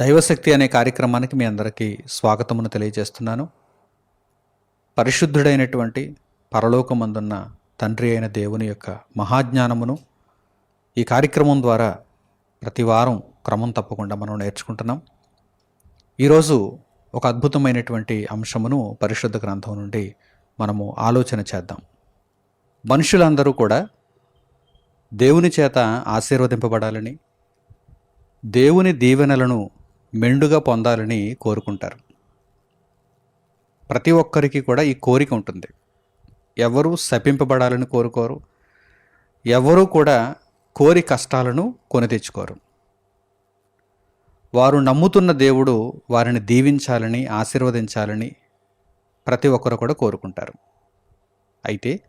దైవశక్తి అనే కార్యక్రమానికి మీ అందరికీ స్వాగతమును తెలియజేస్తున్నాను. పరిశుద్ధుడైనటువంటి పరలోకమందున్న తండ్రి అయిన దేవుని యొక్క మహాజ్ఞానమును ఈ కార్యక్రమం ద్వారా ప్రతి వారం క్రమం తప్పకుండా మనం నేర్చుకుంటున్నాం. ఈరోజు ఒక అద్భుతమైనటువంటి అంశమును పరిశుద్ధ గ్రంథం నుండి మనము ఆలోచన చేద్దాం. మనుషులందరూ కూడా దేవుని చేత ఆశీర్వదింపబడాలని దేవుని దీవెనలను మెండుగా పొందాలని కోరుకుంటారు. ప్రతి ఒక్కరికి కూడా ఈ కోరిక ఉంటుంది. ఎవరు శపింపబడాలని కోరుకోరు. ఎవరు కూడా కోరి కష్టాలను కొని తెచ్చుకోరు. వారు నమ్ముతున్న దేవుడు వారిని దీవించాలని ఆశీర్వదించాలని ప్రతి ఒక్కరు కూడా కోరుకుంటారు. అయితే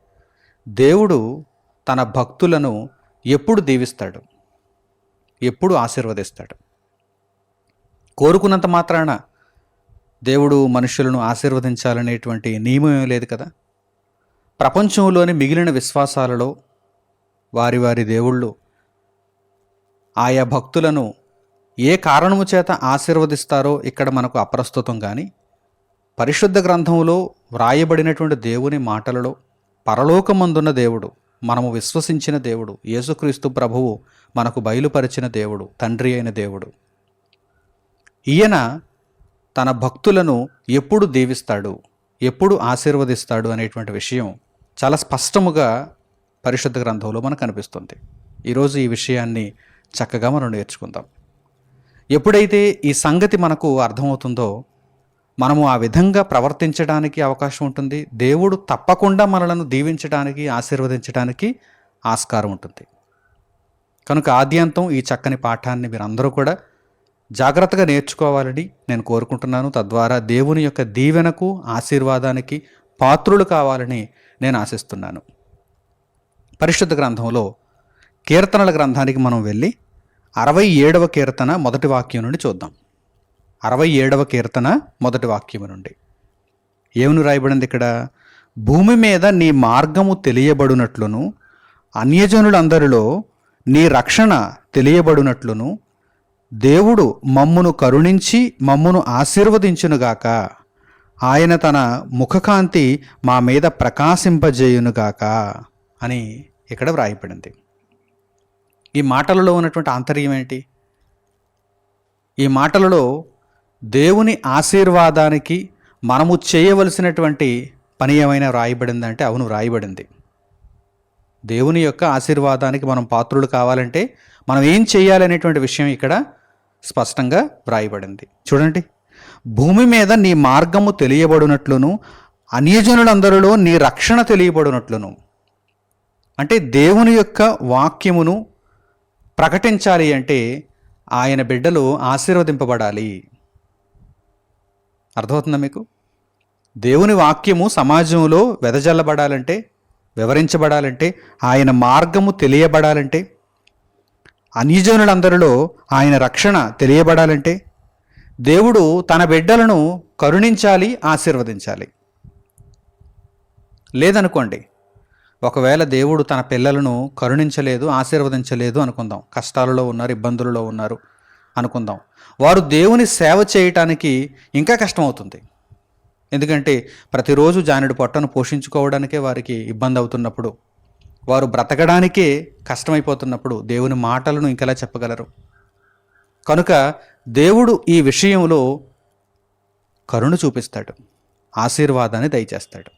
దేవుడు తన భక్తులను ఎప్పుడు దీవిస్తాడు? ఎప్పుడు ఆశీర్వదిస్తాడు? కోరుకున్నంత మాత్రాన దేవుడు మనుషులను ఆశీర్వదించాలనేటువంటి నియమం ఏం లేదు కదా? ప్రపంచంలోని మిగిలిన విశ్వాసాలలో వారి వారి దేవుళ్ళు ఆయా భక్తులను ఏ కారణము చేత ఆశీర్వదిస్తారో ఇక్కడ మనకు అప్రస్తుతం కానీ పరిశుద్ధ గ్రంథంలో వ్రాయబడినటువంటి దేవుని మాటలలో పరలోకమందున్న దేవుడు మనము విశ్వసించిన దేవుడు యేసుక్రీస్తు ప్రభువు మనకు బయలుపరిచిన దేవుడు తండ్రి అయిన దేవుడు. ఈయన తన భక్తులను ఎప్పుడు దీవిస్తాడు ఎప్పుడు ఆశీర్వదిస్తాడు అనేటువంటి విషయం చాలా స్పష్టముగా పరిశుద్ధ గ్రంథంలో మనకు కనిపిస్తుంది. ఈరోజు ఈ విషయాన్ని చక్కగా మనం నేర్చుకుందాం. ఎప్పుడైతే ఈ సంగతి మనకు అర్థమవుతుందో మనము ఆ విధంగా ప్రవర్తించడానికి అవకాశం ఉంటుంది. దేవుడు తప్పకుండా మనలను దీవించడానికి ఆశీర్వదించడానికి ఆస్కారం ఉంటుంది. కనుక ఆద్యంతం ఈ చక్కని పాఠాన్ని మీరందరూ కూడా జాగ్రత్తగా నేర్చుకోవాలని నేను కోరుకుంటున్నాను. తద్వారా దేవుని యొక్క దీవెనకు ఆశీర్వాదానికి పాత్రులు కావాలని నేను ఆశిస్తున్నాను. పరిశుద్ధ గ్రంథంలో కీర్తనల గ్రంథానికి మనం వెళ్ళి అరవై ఏడవ కీర్తన మొదటి వాక్యం నుండి చూద్దాం. అరవై ఏడవ కీర్తన మొదటి వాక్యం నుండి. ఏమని రాయబడింది ఇక్కడ? భూమి మీద నీ మార్గము తెలియబడునట్లును అన్యజనులందరిలో నీ రక్షణ తెలియబడునట్లును దేవుడు మమ్మును కరుణించి మమ్మును ఆశీర్వదించునుగాక. ఆయన తన ముఖకాంతి మా మీద ప్రకాశింపజేయునుగాక అని ఇక్కడ వ్రాయబడింది. ఈ మాటలలో ఉన్నటువంటి ఆంతర్యం ఏంటి? ఈ మాటలలో దేవుని ఆశీర్వాదానికి మనము చేయవలసినటువంటి పని ఏమైనా వ్రాయబడిందంటే అవును వ్రాయబడింది. దేవుని యొక్క ఆశీర్వాదానికి మనం పాత్రులు కావాలంటే మనం ఏం చేయాలనేటువంటి విషయం ఇక్కడ స్పష్టంగా వ్రాయబడింది. చూడండి. భూమి మీద నీ మార్గము తెలియబడినట్లును అన్యజనులందరిలో నీ రక్షణ తెలియబడినట్లును. అంటే దేవుని యొక్క వాక్యమును ప్రకటించాలి అంటే ఆయన బిడ్డలు ఆశీర్వదింపబడాలి. అర్థమవుతుందా మీకు? దేవుని వాక్యము సమాజంలో వెదజల్లబడాలంటే వివరించబడాలంటే ఆయన మార్గము తెలియబడాలంటే అన్యజనులందరిలో ఆయన రక్షణ తెలియబడాలంటే దేవుడు తన బిడ్డలను కరుణించాలి ఆశీర్వదించాలి. లేదనుకోండి ఒకవేళ దేవుడు తన పిల్లలను కరుణించలేదు ఆశీర్వదించలేదు అనుకుందాం కష్టాలలో ఉన్నారు ఇబ్బందులలో ఉన్నారు అనుకుందాం వారు దేవుని సేవ చేయటానికి ఇంకా కష్టమవుతుంది. ఎందుకంటే ప్రతిరోజు జానుడి పొట్టను పోషించుకోవడానికే వారికి ఇబ్బంది అవుతున్నప్పుడు వారు బ్రతకడానికే కష్టమైపోతున్నప్పుడు దేవుని మాటలను ఇంకెలా చెప్పగలరు? కనుక దేవుడు ఈ విషయంలో కరుణ చూపిస్తాడు ఆశీర్వాదాన్ని దయచేస్తాడు.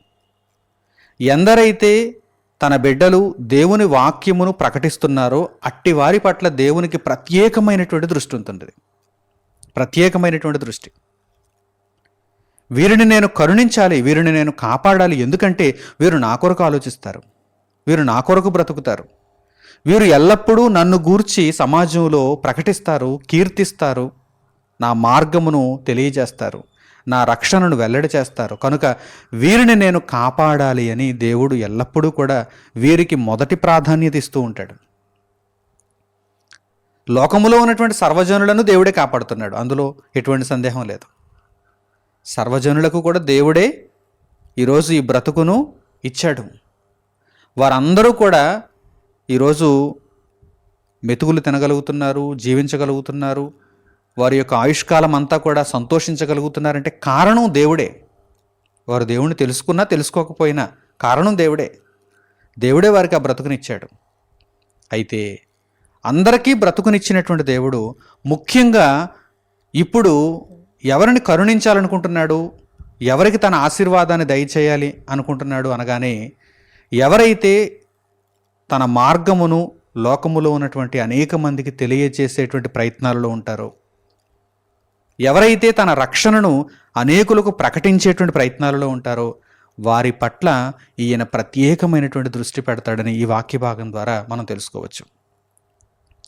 ఎందరైతే తన బిడ్డలు దేవుని వాక్యమును ప్రకటిస్తున్నారో అట్టి వారి పట్ల దేవునికి ప్రత్యేకమైనటువంటి దృష్టి ఉంటుంది ప్రత్యేకమైనటువంటి దృష్టి. వీరిని నేను కరుణించాలి వీరిని నేను కాపాడాలి ఎందుకంటే వీరు నా కొరకు ఆలోచిస్తారు. వీరు నా కొరకు బ్రతుకుతారు. వీరు ఎల్లప్పుడూ నన్ను గూర్చి సమాజంలో ప్రకటిస్తారు కీర్తిస్తారు నా మార్గమును తెలియజేస్తారు నా రక్షణను వెల్లడి చేస్తారు. కనుక వీరిని నేను కాపాడాలి అని దేవుడు ఎల్లప్పుడూ కూడా వీరికి మొదటి ప్రాధాన్యత ఇస్తూ ఉంటాడు. లోకములో ఉన్నటువంటి సర్వజనులను దేవుడే కాపాడుతున్నాడు. అందులో ఎటువంటి సందేహం లేదు. సర్వజనులకు కూడా దేవుడే ఈరోజు ఈ బ్రతుకును ఇచ్చాడు. వారందరూ కూడా ఈరోజు మెతుకులు తినగలుగుతున్నారు జీవించగలుగుతున్నారు. వారి యొక్క ఆయుష్కాలం అంతా కూడా సంతోషించగలుగుతున్నారంటే కారణం దేవుడే. వారు దేవుణ్ణి తెలుసుకున్నా తెలుసుకోకపోయినా కారణం దేవుడే. దేవుడే వారికి ఆ బ్రతుకునిచ్చాడు. అయితే అందరికీ బ్రతుకునిచ్చినటువంటి దేవుడు ముఖ్యంగా ఇప్పుడు ఎవరిని కరుణించాలనుకుంటున్నాడు ఎవరికి తన ఆశీర్వాదాన్ని దయచేయాలి అనుకుంటున్నాడు అనగానే ఎవరైతే తన మార్గమును లోకములో ఉన్నటువంటి అనేక మందికి తెలియజేసేటువంటి ప్రయత్నాలలో ఉంటారో ఎవరైతే తన రక్షణను అనేకులకు ప్రకటించేటువంటి ప్రయత్నాలలో ఉంటారో వారి పట్ల ఈయన ప్రత్యేకమైనటువంటి దృష్టి పెడతాడని ఈ వాక్య భాగం ద్వారా మనం తెలుసుకోవచ్చు.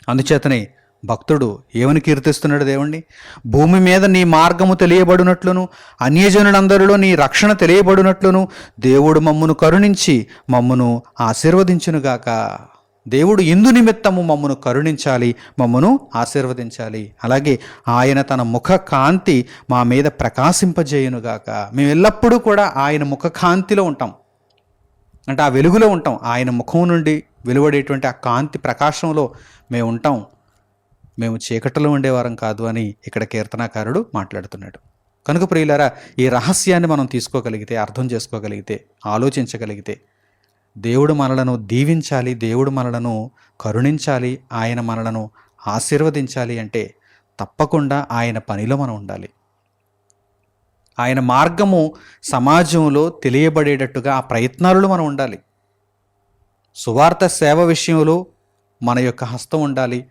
అందుచేతనే భక్తుడు ఏమని కీర్తిస్తున్నాడు దేవుణ్ణి? భూమి మీద నీ మార్గము తెలియబడినట్లును అన్యజనులందరిలో నీ రక్షణ తెలియబడినట్లును దేవుడు మమ్మును కరుణించి మమ్మును ఆశీర్వదించునుగాక. దేవుడు ఇందు నిమిత్తము మమ్మను కరుణించాలి మమ్మను ఆశీర్వదించాలి. అలాగే ఆయన తన ముఖ కాంతి మా మీద ప్రకాశింపజేయునుగాక. మేము ఎల్లప్పుడూ కూడా ఆయన ముఖ కాంతిలో ఉంటాం. అంటే ఆ వెలుగులో ఉంటాం. ఆయన ముఖం నుండి వెలువడేటువంటి ఆ కాంతి ప్రకాశంలో మేము ఉంటాం. మేము చీకటిలో ఉండేవారం కాదు అని ఇక్కడ కీర్తనాకారుడు మాట్లాడుతున్నాడు. కనుక ప్రియులారా ఈ రహస్యాన్ని మనం తీసుకోగలిగితే అర్థం చేసుకోగలిగితే ఆలోచించగలిగితే దేవుడు మనలను దీవించాలి దేవుడు మనలను కరుణించాలి ఆయన మనలను ఆశీర్వదించాలి అంటే తప్పకుండా ఆయన పనిలో మనం ఉండాలి. ఆయన మార్గము సమాజంలో తెలియబడేటట్టుగా ఆ ప్రయత్నాలలో మనం ఉండాలి. సువార్త సేవ విషయంలో మన యొక్క హస్తం ఉండాలి.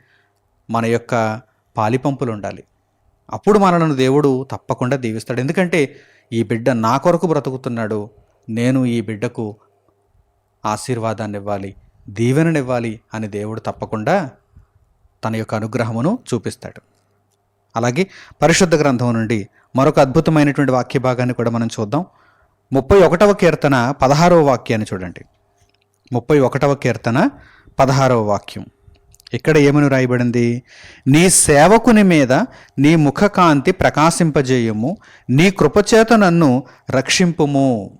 మన యొక్క పాలిపంపులు ఉండాలి. అప్పుడు మనలను దేవుడు తప్పకుండా దీవిస్తాడు. ఎందుకంటే ఈ బిడ్డ నా కొరకు బ్రతుకుతున్నాడు. నేను ఈ బిడ్డకు ఆశీర్వాదాన్ని ఇవ్వాలి దీవెననివ్వాలి అని దేవుడు తప్పకుండా తన యొక్క అనుగ్రహమును చూపిస్తాడు. అలాగే పరిశుద్ధ గ్రంథం నుండి మరొక అద్భుతమైనటువంటి వాక్య భాగాన్ని కూడా మనం చూద్దాం. ముప్పై ఒకటవ కీర్తన పదహారవ వాక్యాన్ని చూడండి. ముప్పై ఒకటవ కీర్తన పదహారవ వాక్యం. ఇక్కడ ఏమని రాయబడింది? నీ సేవకుని మీద నీ ముఖకాంతి ప్రకాశింపజేయము నీ కృపచేత నన్ను రక్షింపుము.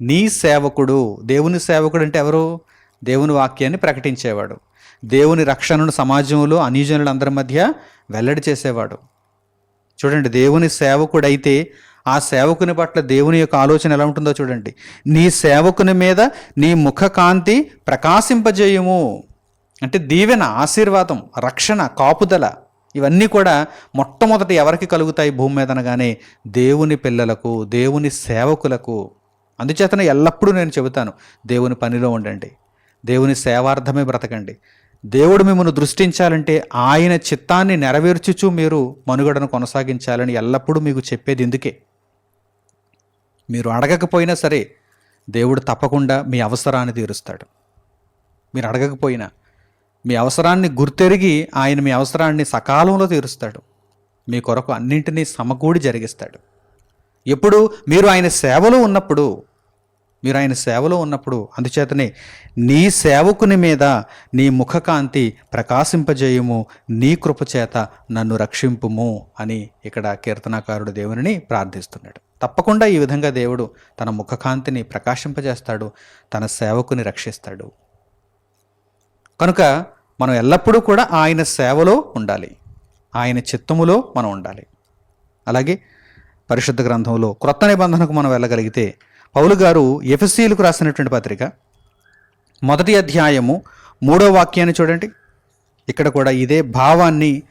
నీ సేవకుడు దేవుని సేవకుడు అంటే ఎవరు? దేవుని వాక్యాన్ని ప్రకటించేవాడు. దేవుని రక్షణను సమాజంలో అనీజనులందరి మధ్య వెల్లడి చేసేవాడు. చూడండి దేవుని సేవకుడైతే ఆ సేవకుని పట్ల దేవుని యొక్క ఆలోచన ఎలా ఉంటుందో చూడండి. నీ సేవకుని మీద నీ ముఖకాంతి ప్రకాశింపజేయము. అంటే దీవెన ఆశీర్వాదం రక్షణ కాపుదల ఇవన్నీ కూడా మొట్టమొదట ఎవరికి కలుగుతాయి భూమి మీద అనగానే దేవుని పిల్లలకు దేవుని సేవకులకు. అందుచేతనే ఎల్లప్పుడూ నేను చెబుతాను దేవుని పనిలో ఉండండి దేవుని సేవార్థమే బ్రతకండి. దేవుడు మిమ్మల్ని దృష్టించాలంటే ఆయన చిత్తాన్ని నెరవేర్చుచు మీరు మనుగడను కొనసాగించాలని ఎల్లప్పుడూ మీకు చెప్పేది ఎందుకే మీరు అడగకపోయినా సరే దేవుడు తప్పకుండా మీ అవసరాన్ని తీరుస్తాడు. మీరు అడగకపోయినా మీ అవసరాన్ని గుర్తెరిగి ఆయన మీ అవసరాన్ని సకాలంలో తీరుస్తాడు. మీ కొరకు అన్నింటినీ సమకూడి జరిగిస్తాడు. ఎప్పుడు మీరు ఆయన సేవలో ఉన్నప్పుడు మీరు ఆయన సేవలో ఉన్నప్పుడు అందుచేతనే నీ సేవకుని మీద నీ ముఖకాంతి ప్రకాశింపజేయము నీ కృపచేత నన్ను రక్షింపుము అని ఇక్కడ కీర్తనాకారుడు దేవుని ప్రార్థిస్తున్నాడు. తప్పకుండా ఈ విధంగా దేవుడు తన ముఖకాంతిని ప్రకాశింపజేస్తాడు తన సేవకుని రక్షిస్తాడు. కనుక మనం ఎల్లప్పుడూ కూడా ఆయన సేవలో ఉండాలి. ఆయన చిత్తములో మనం ఉండాలి. అలాగే పరిశుద్ధ గ్రంథంలో క్రొత్త నిబంధనకు మనం వెళ్ళగలిగితే పౌలు గారు ఎఫ్ఎస్సీలకు రాసినటువంటి పత్రిక మొదటి అధ్యాయము మూడో వాక్యాన్ని చూడండి. ఇక్కడ కూడా ఇదే భావాన్ని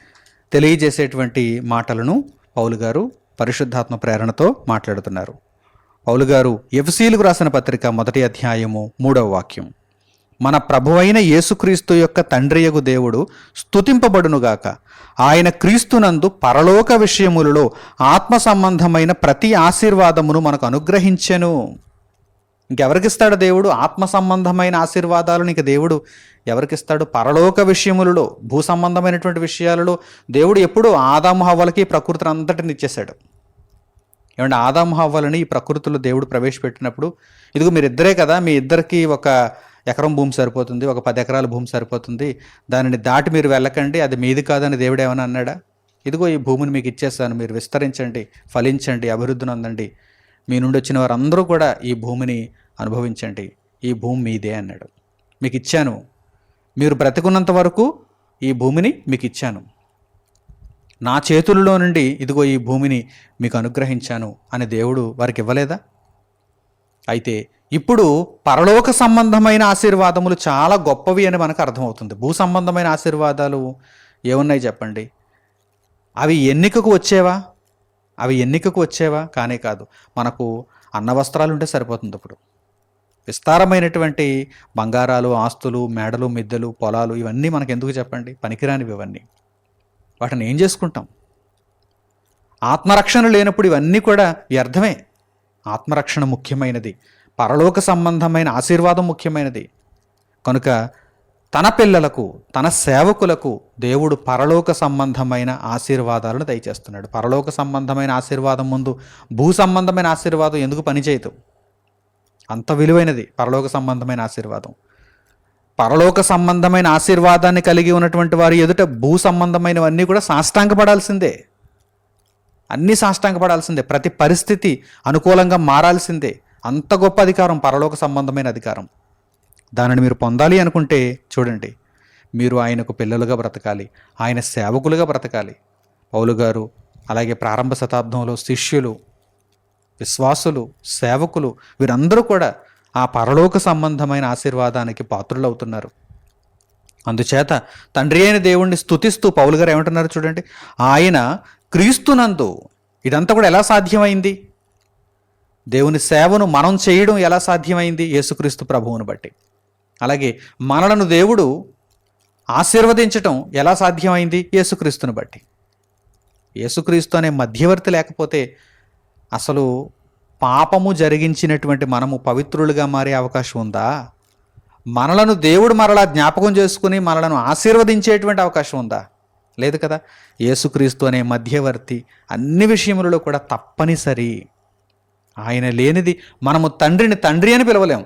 తెలియజేసేటువంటి మాటలను పౌలు గారు పరిశుద్ధాత్మ ప్రేరణతో మాట్లాడుతున్నారు. పౌలు గారు ఎఫ్సీలకు రాసిన పత్రిక మొదటి అధ్యాయము మూడవ వాక్యం. మన ప్రభువైన యేసుక్రీస్తు యొక్క తండ్రియగు దేవుడు స్తుతింపబడునుగాక. ఆయన క్రీస్తునందు పరలోక విషయములలో ఆత్మ సంబంధమైన ప్రతి ఆశీర్వాదమును మనకు అనుగ్రహించెను. ఇంకెవరికిస్తాడు దేవుడు? ఆత్మ సంబంధమైన ఆశీర్వాదాలు నీకు దేవుడు ఎవరికిస్తాడు? పరలోక విషయములలో భూ సంబంధమైనటువంటి విషయాలలో దేవుడు ఎప్పుడూ ఆదాము హవ్వలకి ప్రకృతిని అంతటిని ఇచ్చేశాడు. ఏమంటే ఆదాము హవ్వలని ఈ ప్రకృతిలో దేవుడు ప్రవేశపెట్టినప్పుడు ఇదిగో మీరు ఇద్దరే కదా మీ ఇద్దరికి ఒక ఎకరం భూమి సరిపోతుంది ఒక పది ఎకరాల భూమి సరిపోతుంది. దానిని దాటి మీరు వెళ్ళకండి అది మీది కాదని దేవుడు ఏమైనా అన్నాడా? ఇదిగో ఈ భూమిని మీకు ఇచ్చేస్తాను మీరు విస్తరించండి ఫలించండి అభివృద్ధిని అందండి మీ నుండి వచ్చిన వారందరూ కూడా ఈ భూమిని అనుభవించండి. ఈ భూమి మీదే అన్నాడు. మీకు ఇచ్చాను. మీరు బ్రతికున్నంత వరకు ఈ భూమిని మీకు ఇచ్చాను. నా చేతులలో నుండి ఇదిగో ఈ భూమిని మీకు అనుగ్రహించాను అని దేవుడు వారికి ఇవ్వలేదా? అయితే ఇప్పుడు పరలోక సంబంధమైన ఆశీర్వాదములు చాలా గొప్పవి అని మనకు అర్థమవుతుంది. భూ సంబంధమైన ఆశీర్వాదాలు ఏమున్నాయి చెప్పండి? అవి ఎన్నికకు వచ్చేవా? అవి ఎన్నికకు వచ్చేవా? కానే కాదు. మనకు అన్న వస్త్రాలు ఉంటే సరిపోతుంది ఇప్పుడు విస్తారమైనటువంటి బంగారాలు ఆస్తులు మేడలు మిద్దెలు పొలాలు ఇవన్నీ మనకు ఎందుకు చెప్పండి? పనికిరానివి ఇవన్నీ. వాటిని ఏం చేసుకుంటాం? ఆత్మరక్షణ లేనప్పుడు ఇవన్నీ కూడా వ్యర్థమే. ఆత్మరక్షణ ముఖ్యమైనది. పరలోక సంబంధమైన ఆశీర్వాదం ముఖ్యమైనది. కనుక తన పిల్లలకు తన సేవకులకు దేవుడు పరలోక సంబంధమైన ఆశీర్వాదాలను దయచేస్తున్నాడు. పరలోక సంబంధమైన ఆశీర్వాదం ముందు భూ సంబంధమైన ఆశీర్వాదం ఎందుకు పనిచేయదు? అంత విలువైనది పరలోక సంబంధమైన ఆశీర్వాదం. పరలోక సంబంధమైన ఆశీర్వాదాన్ని కలిగి ఉన్నటువంటి వారి ఎదుట భూ సంబంధమైనవన్నీ కూడా సాష్టాంగపడాల్సిందే. అన్నీ సాష్టాంగపడాల్సిందే. ప్రతి పరిస్థితి అనుకూలంగా మారాల్సిందే. అంత గొప్ప అధికారం పరలోక సంబంధమైన అధికారం. దానిని మీరు పొందాలి అనుకుంటే చూడండి మీరు ఆయనకు పిల్లలుగా బ్రతకాలి ఆయన సేవకులుగా బ్రతకాలి. పౌలు గారు అలాగే ప్రారంభ శతాబ్దంలో శిష్యులు విశ్వాసులు సేవకులు వీరందరూ కూడా ఆ పరలోక సంబంధమైన ఆశీర్వాదానికి పాత్రులవుతున్నారు. అందుచేత తండ్రి అయిన దేవుణ్ణి స్థుతిస్తూ పౌలు గారు ఏమంటున్నారు చూడండి ఆయన క్రీస్తునందు ఇదంతా కూడా ఎలా సాధ్యమైంది? దేవుని సేవను మనం చేయడం ఎలా సాధ్యమైంది? యేసుక్రీస్తు ప్రభువును బట్టి. అలాగే మనలను దేవుడు ఆశీర్వదించటం ఎలా సాధ్యమైంది? యేసుక్రీస్తుని బట్టి. యేసుక్రీస్తు అనే మధ్యవర్తి లేకపోతే అసలు పాపము జరిగించినటువంటి మనము పవిత్రులుగా మారే అవకాశం ఉందా? మనలను దేవుడు మరలా జ్ఞాపకం చేసుకుని మనలను ఆశీర్వదించేటువంటి అవకాశం ఉందా? లేదు కదా? యేసుక్రీస్తు అనే మధ్యవర్తి అన్ని విషయములలో కూడా తప్పనిసరి. ఆయన లేనిది మనము తండ్రిని తండ్రి అని పిలవలేము.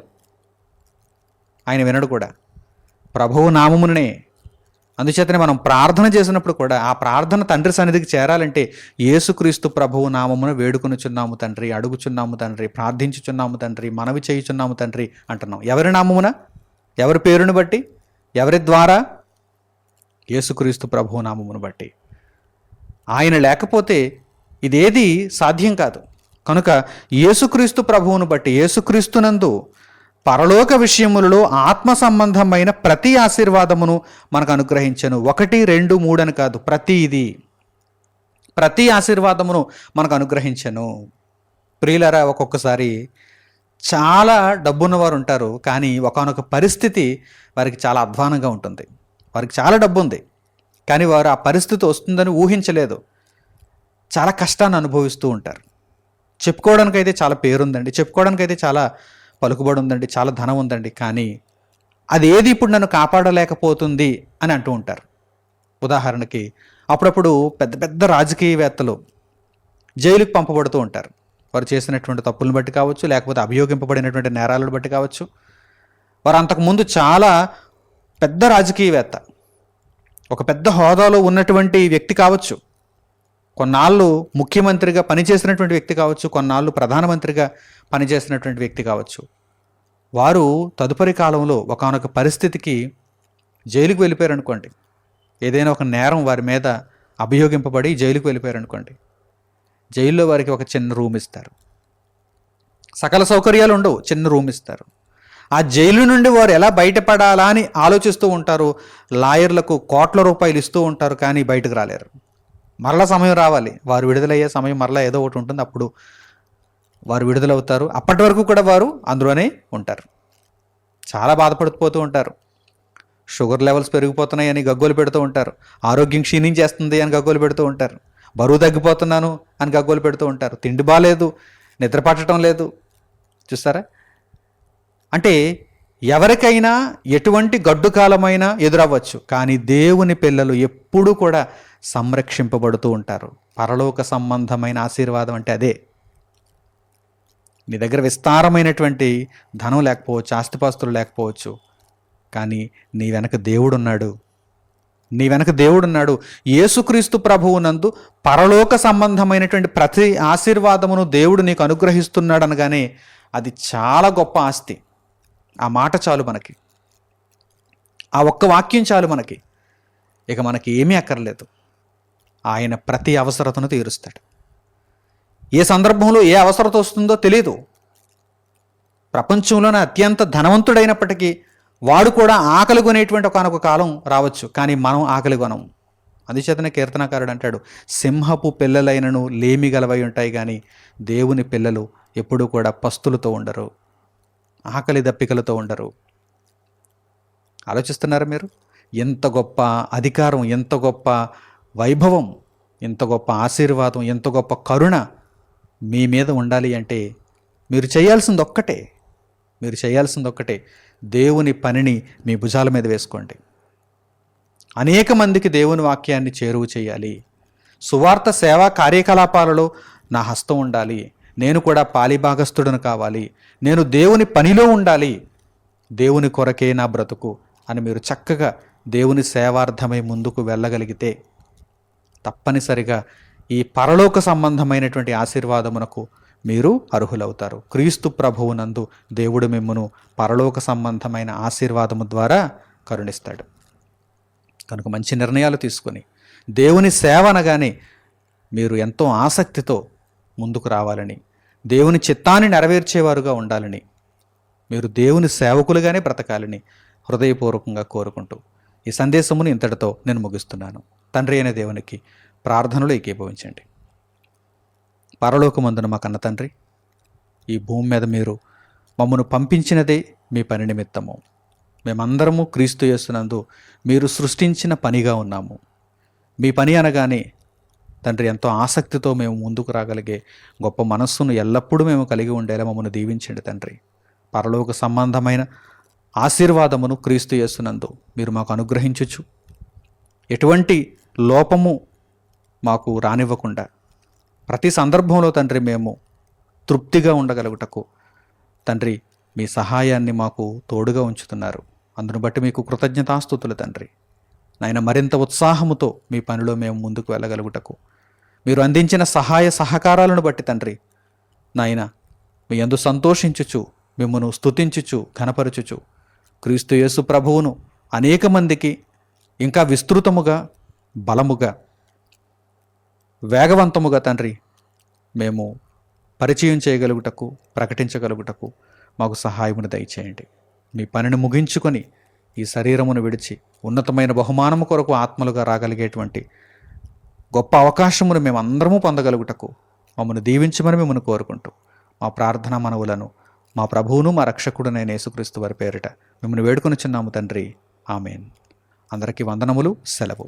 ఆయన వినడు కూడా. ప్రభువు నామమునే అందుచేతనే మనం ప్రార్థన చేసినప్పుడు కూడా ఆ ప్రార్థన తండ్రి సన్నిధికి చేరాలంటే యేసుక్రీస్తు ప్రభువు నామమున వేడుకొనుచున్నాము తండ్రి అడుగుచున్నాము తండ్రి ప్రార్థించుచున్నాము తండ్రి మనవి చేయుచున్నాము తండ్రి అంటున్నాం. ఎవరి నామమున? ఎవరి పేరుని బట్టి? ఎవరి ద్వారా? యేసుక్రీస్తు ప్రభువు నామమును బట్టి. ఆయన లేకపోతే ఇదేది సాధ్యం కాదు. కనుక యేసుక్రీస్తు ప్రభువును బట్టి యేసుక్రీస్తునందు పరలోక విషయములలో ఆత్మ సంబంధమైన ప్రతి ఆశీర్వాదమును మనకు అనుగ్రహించను. ఒకటి రెండు మూడు అని కాదు ప్రతి ఇది ప్రతి ఆశీర్వాదమును మనకు అనుగ్రహించను. ప్రియులరా ఒక్కొక్కసారి చాలా డబ్బున్న వారు ఉంటారు కానీ ఒకనొక పరిస్థితి వారికి చాలా అధ్వానంగా ఉంటుంది. వారికి చాలా డబ్బు ఉంది కానీ వారు ఆ పరిస్థితి వస్తుందని ఊహించలేదు. చాలా కష్టాన్ని అనుభవిస్తూ ఉంటారు. చెప్పుకోవడానికి అయితే చాలా పేరుందండి. అయితే చాలా పలుకుబడి ఉందండి చాలా ధనం ఉందండి కానీ అది ఏది ఇప్పుడు నన్ను కాపాడలేకపోతుంది అని అంటూ ఉంటారు. ఉదాహరణకి అప్పుడప్పుడు పెద్ద పెద్ద రాజకీయవేత్తలు జైలుకు పంపబడుతూ ఉంటారు. వారు చేసినటువంటి తప్పులను బట్టి కావచ్చు లేకపోతే అభియోగింపబడినటువంటి నేరాలను బట్టి కావచ్చు. వారు అంతకుముందు చాలా పెద్ద రాజకీయవేత్త ఒక పెద్ద హోదాలో ఉన్నటువంటి వ్యక్తి కావచ్చు. కొన్నాళ్ళు ముఖ్యమంత్రిగా పనిచేసినటువంటి వ్యక్తి కావచ్చు కొన్నాళ్ళు ప్రధానమంత్రిగా పనిచేసినటువంటి వ్యక్తి కావచ్చు. వారు తదుపరి కాలంలో ఒకానొక పరిస్థితికి జైలుకు వెళ్ళిపోయారు అనుకోండి ఏదైనా ఒక నేరం వారి మీద అభియోగింపబడి జైలుకు వెళ్ళిపోయారు అనుకోండి జైల్లో వారికి ఒక చిన్న రూమ్ ఇస్తారు. సకల సౌకర్యాలు ఉండవు చిన్న రూమ్ ఇస్తారు. ఆ జైలు నుండి వారు ఎలా బయటపడాలా అని ఆలోచిస్తూ ఉంటారు లాయర్లకు కోట్ల రూపాయలు ఇస్తూ ఉంటారు కానీ బయటకు రాలేరు. మరలా సమయం రావాలి. వారు విడుదలయ్యే సమయం మరలా ఏదో ఒకటి ఉంటుంది. అప్పుడు వారు విడుదలవుతారు. అప్పటి వరకు కూడా వారు అందులోనే ఉంటారు. చాలా బాధపడిపోతూ ఉంటారు. షుగర్ లెవెల్స్ పెరిగిపోతున్నాయి అని గగ్గోలు పెడుతూ ఉంటారు. ఆరోగ్యం క్షీణించేస్తుంది అని గగ్గోలు పెడుతూ ఉంటారు. బరువు తగ్గిపోతున్నాను అని గగ్గోలు పెడుతూ ఉంటారు. తిండి బాగాలేదు నిద్ర పట్టడం లేదు. చూస్తారా? అంటే ఎవరికైనా ఎటువంటి గడ్డు కాలమైనా ఎదురవ్వచ్చు. కానీ దేవుని పిల్లలు ఎప్పుడూ కూడా సంరక్షింపబడుతూ ఉంటారు. పరలోక సంబంధమైన ఆశీర్వాదం అంటే అదే. నీ దగ్గర విస్తారమైనటువంటి ధనం లేకపోవచ్చు ఆస్తిపాస్తులు లేకపోవచ్చు. కానీ నీ వెనక దేవుడున్నాడు. నీ వెనక దేవుడున్నాడు. యేసుక్రీస్తు ప్రభువునందు పరలోక సంబంధమైనటువంటి ప్రతి ఆశీర్వాదమును దేవుడు నీకు అనుగ్రహిస్తున్నాడు అనగానే అది చాలా గొప్ప ఆస్తి. ఆ మాట చాలు మనకి. ఆ ఒక్క వాక్యం చాలు మనకి. ఇక మనకి ఏమీ అక్కర్లేదు. ఆయన ప్రతి అవసరతను తీరుస్తాడు. ఏ సందర్భంలో ఏ అవసరత వస్తుందో తెలియదు ప్రపంచంలోనే అత్యంత ధనవంతుడైనప్పటికీ వాడు కూడా ఆకలి కొనేటువంటి ఒకనొక కాలం రావచ్చు. కానీ మనం ఆకలి కొనం అందుచేతనే కీర్తనకారుడు అంటాడు సింహపు పిల్లలైనను లేమి గలవై ఉంటాయి కానీ దేవుని పిల్లలు ఎప్పుడూ కూడా పస్తులతో ఉండరు. ఆకలి దప్పికలతో ఉండరు. ఆలోచిస్తున్నారా మీరు? ఎంత గొప్ప అధికారం ఎంత గొప్ప వైభవం ఎంత గొప్ప ఆశీర్వాదం ఎంత గొప్ప కరుణ మీ మీద ఉండాలి అంటే మీరు చేయాల్సింది ఒక్కటే. మీరు చేయాల్సింది ఒక్కటే. దేవుని పనిని మీ భుజాల మీద వేసుకోండి. అనేక మందికి దేవుని వాక్యాన్ని చేరువు చేయాలి. సువార్త సేవా కార్యకలాపాలలో నా హస్తం ఉండాలి. నేను కూడా పాలిభాగస్థుడను కావాలి. నేను దేవుని పనిలో ఉండాలి. దేవుని కొరకే నా బ్రతుకు అని మీరు చక్కగా దేవుని సేవార్థమై ముందుకు వెళ్ళగలిగితే తప్పనిసరిగా ఈ పరలోక సంబంధమైనటువంటి ఆశీర్వాదమునకు మీరు అర్హులవుతారు. క్రీస్తు ప్రభువునందు దేవుడు మిమ్మను పరలోక సంబంధమైన ఆశీర్వాదము ద్వారా కరుణిస్తాడు. కనుక మంచి నిర్ణయాలు తీసుకొని దేవుని సేవ అనగానే మీరు ఎంతో ఆసక్తితో ముందుకు రావాలని దేవుని చిత్తాన్ని నెరవేర్చేవారుగా ఉండాలని మీరు దేవుని సేవకులుగానే బ్రతకాలని హృదయపూర్వకంగా కోరుకుంటూ ఈ సందేశమును ఇంతటితో నేను ముగిస్తున్నాను. తండ్రి అయిన దేవునికి ప్రార్థనలు ఏకీభవించండి. పరలోకమందున మా కన్న తండ్రి ఈ భూమి మీద మీరు మమ్మను పంపించినదే మీ పని నిమిత్తము. మేమందరము క్రీస్తు చేస్తున్నందు మీరు సృష్టించిన పనిగా ఉన్నాము. మీ పని అనగానే తండ్రి ఎంతో ఆసక్తితో మేము ముందుకు రాగలిగే గొప్ప మనస్సును ఎల్లప్పుడూ మేము కలిగి ఉండేలా మమ్మల్ని దీవించండి తండ్రి. పరలోక సంబంధమైన ఆశీర్వాదమును క్రీస్తు చేస్తున్నందు మీరు మాకు అనుగ్రహించచ్చు ఎటువంటి లోపము మాకు రానివ్వకుండా ప్రతి సందర్భంలో తండ్రి మేము తృప్తిగా ఉండగలుగుటకు తండ్రి మీ సహాయాన్ని మాకు తోడుగా ఉంచుతున్నారు. అందును బట్టి మీకు కృతజ్ఞతాస్థుతులు తండ్రి. నాయన మరింత ఉత్సాహముతో మీ పనిలో మేము ముందుకు వెళ్ళగలుగుటకు మీరు అందించిన సహాయ సహకారాలను బట్టి తండ్రి. నాయన మీ అందు సంతోషించుచు మిమ్మను స్తుతించుచు ఘనపరచుచు క్రీస్తు యేసు ప్రభువును అనేక మందికి ఇంకా విస్తృతముగా బలముగా వేగవంతముగా తండ్రి మేము పరిచయం చేయగలుగుటకు ప్రకటించగలుగుటకు మాకు సహాయమును దయచేయండి. మీ పనిని ముగించుకొని ఈ శరీరమును విడిచి ఉన్నతమైన బహుమానము కొరకు ఆత్మలుగా రాగలిగేటువంటి గొప్ప అవకాశమును మేము అందరము పొందగలుగుటకు మమ్మను దీవించమని మిమ్మల్ని కోరుకుంటూ మా ప్రార్థన మనవులను మా ప్రభువును మా రక్షకుడునైన యేసుక్రీస్తు వారి పేరిట మిమ్మల్ని వేడుకొని చిన్నాము తండ్రి. ఆమెన్. అందరికీ వందనములు సెలవు.